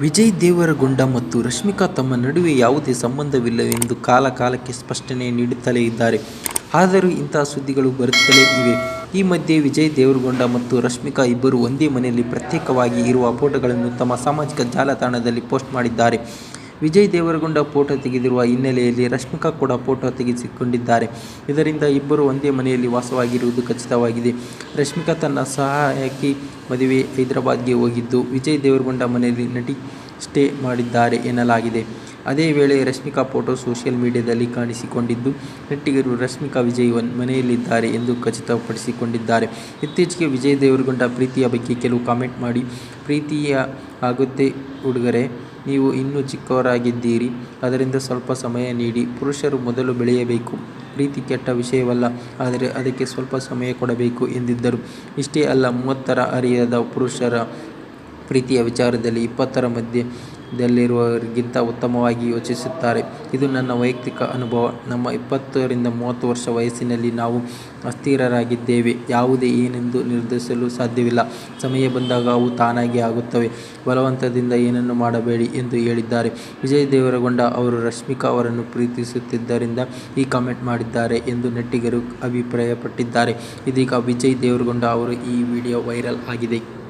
ವಿಜಯ್ ದೇವರಗೊಂಡ ಮತ್ತು ರಶ್ಮಿಕಾ ತಮ್ಮ ನಡುವೆ ಯಾವುದೇ ಸಂಬಂಧವಿಲ್ಲವೆಂದು ಕಾಲ ಕಾಲಕ್ಕೆ ಸ್ಪಷ್ಟನೆ ನೀಡುತ್ತಲೇ ಇದ್ದಾರೆ. ಆದರೂ ಇಂತಹ ಸುದ್ದಿಗಳು ಬರುತ್ತಲೇ ಇವೆ. ಈ ಮಧ್ಯೆ ವಿಜಯ್ ದೇವರಗೊಂಡ ಮತ್ತು ರಶ್ಮಿಕಾ ಇಬ್ಬರು ಒಂದೇ ಮನೆಯಲ್ಲಿ ಪ್ರತ್ಯೇಕವಾಗಿ ಇರುವ ಫೋಟೋಗಳನ್ನು ತಮ್ಮ ಸಾಮಾಜಿಕ ಜಾಲತಾಣದಲ್ಲಿ ಪೋಸ್ಟ್ ಮಾಡಿದ್ದಾರೆ. ವಿಜಯ್ ದೇವರಗೊಂಡ ಫೋಟೋ ತೆಗೆದಿರುವ ಹಿನ್ನೆಲೆಯಲ್ಲಿ ರಶ್ಮಿಕಾ ಕೂಡ ಫೋಟೋ ತೆಗೆಸಿಕೊಂಡಿದ್ದಾರೆ. ಇದರಿಂದ ಇಬ್ಬರು ಒಂದೇ ಮನೆಯಲ್ಲಿ ವಾಸವಾಗಿರುವುದು ಖಚಿತವಾಗಿದೆ. ರಶ್ಮಿಕಾ ತನ್ನ ಸಹಾಯಕಿ ಮದುವೆ ಹೈದರಾಬಾದ್ಗೆ ಹೋಗಿದ್ದು, ವಿಜಯ್ ದೇವರಗೊಂಡ ಮನೆಯಲ್ಲಿ ನಟಿ ಸ್ಟೇ ಮಾಡಿದ್ದಾರೆ ಎನ್ನಲಾಗಿದೆ. ಅದೇ ವೇಳೆ ರಶ್ಮಿಕಾ ಫೋಟೋ ಸೋಷಿಯಲ್ ಮೀಡಿಯಾದಲ್ಲಿ ಕಾಣಿಸಿಕೊಂಡಿದ್ದು, ನಟಿಗರು ರಶ್ಮಿಕಾ, ವಿಜಯ್ ಮನೆಯಲ್ಲಿದ್ದಾರೆ ಎಂದು ಖಚಿತಪಡಿಸಿಕೊಂಡಿದ್ದಾರೆ. ಇತ್ತೀಚೆಗೆ ವಿಜಯ್ ದೇವರಗೊಂಡ ಪ್ರೀತಿಯ ಬಗ್ಗೆ ಕೆಲವು ಕಾಮೆಂಟ್ ಮಾಡಿ, ಪ್ರೀತಿಯ ಆಗುತ್ತೆ ಹುಡುಗರೇ, ನೀವು ಇನ್ನೂ ಚಿಕ್ಕವರಾಗಿದ್ದೀರಿ. ಅದರಿಂದ ಸ್ವಲ್ಪ ಸಮಯ ನೀಡಿ. ಪುರುಷರು ಮೊದಲು ಬೆಳೆಯಬೇಕು. ಪ್ರೀತಿ ಕೆಟ್ಟ ವಿಷಯವಲ್ಲ. ಆದರೆ ಅದಕ್ಕೆ ಸ್ವಲ್ಪ ಸಮಯ ಕೊಡಬೇಕು ಎಂದಿದ್ದರು. ಇಷ್ಟೇ ಅಲ್ಲ, ಮೂವತ್ತರ ಅರಿಯದ ಪುರುಷರು ಪ್ರೀತಿಯ ವಿಚಾರದಲ್ಲಿ ಇಪ್ಪತ್ತರ ಮಧ್ಯದಲ್ಲಿರುವವರಿಗಿಂತ ಉತ್ತಮವಾಗಿ ಯೋಚಿಸುತ್ತಾರೆ. ಇದು ನನ್ನ ವೈಯಕ್ತಿಕ ಅನುಭವ. ನಮ್ಮ ಇಪ್ಪತ್ತರಿಂದ ಮೂವತ್ತು ವರ್ಷ ವಯಸ್ಸಿನಲ್ಲಿ ನಾವು ಅಸ್ಥಿರರಾಗಿದ್ದೇವೆ. ಯಾವುದೇ ಏನೆಂದು ನಿರ್ಧರಿಸಲು ಸಾಧ್ಯವಿಲ್ಲ. ಸಮಯ ಬಂದಾಗ ಅವು ತಾನಾಗಿ ಆಗುತ್ತವೆ. ಬಲವಂತದಿಂದ ಏನನ್ನು ಮಾಡಬೇಡಿ ಎಂದು ಹೇಳಿದ್ದಾರೆ. ವಿಜಯ್ ದೇವರಗೊಂಡ ಅವರು ರಶ್ಮಿಕಾ ಅವರನ್ನು ಪ್ರೀತಿಸುತ್ತಿದ್ದರಿಂದ ಈ ಕಾಮೆಂಟ್ ಮಾಡಿದ್ದಾರೆ ಎಂದು ನೆಟ್ಟಿಗರು ಅಭಿಪ್ರಾಯಪಟ್ಟಿದ್ದಾರೆ. ಇದೀಗ ವಿಜಯ್ ದೇವರಗೊಂಡ ಅವರ ಈ ವಿಡಿಯೋ ವೈರಲ್ ಆಗಿದೆ.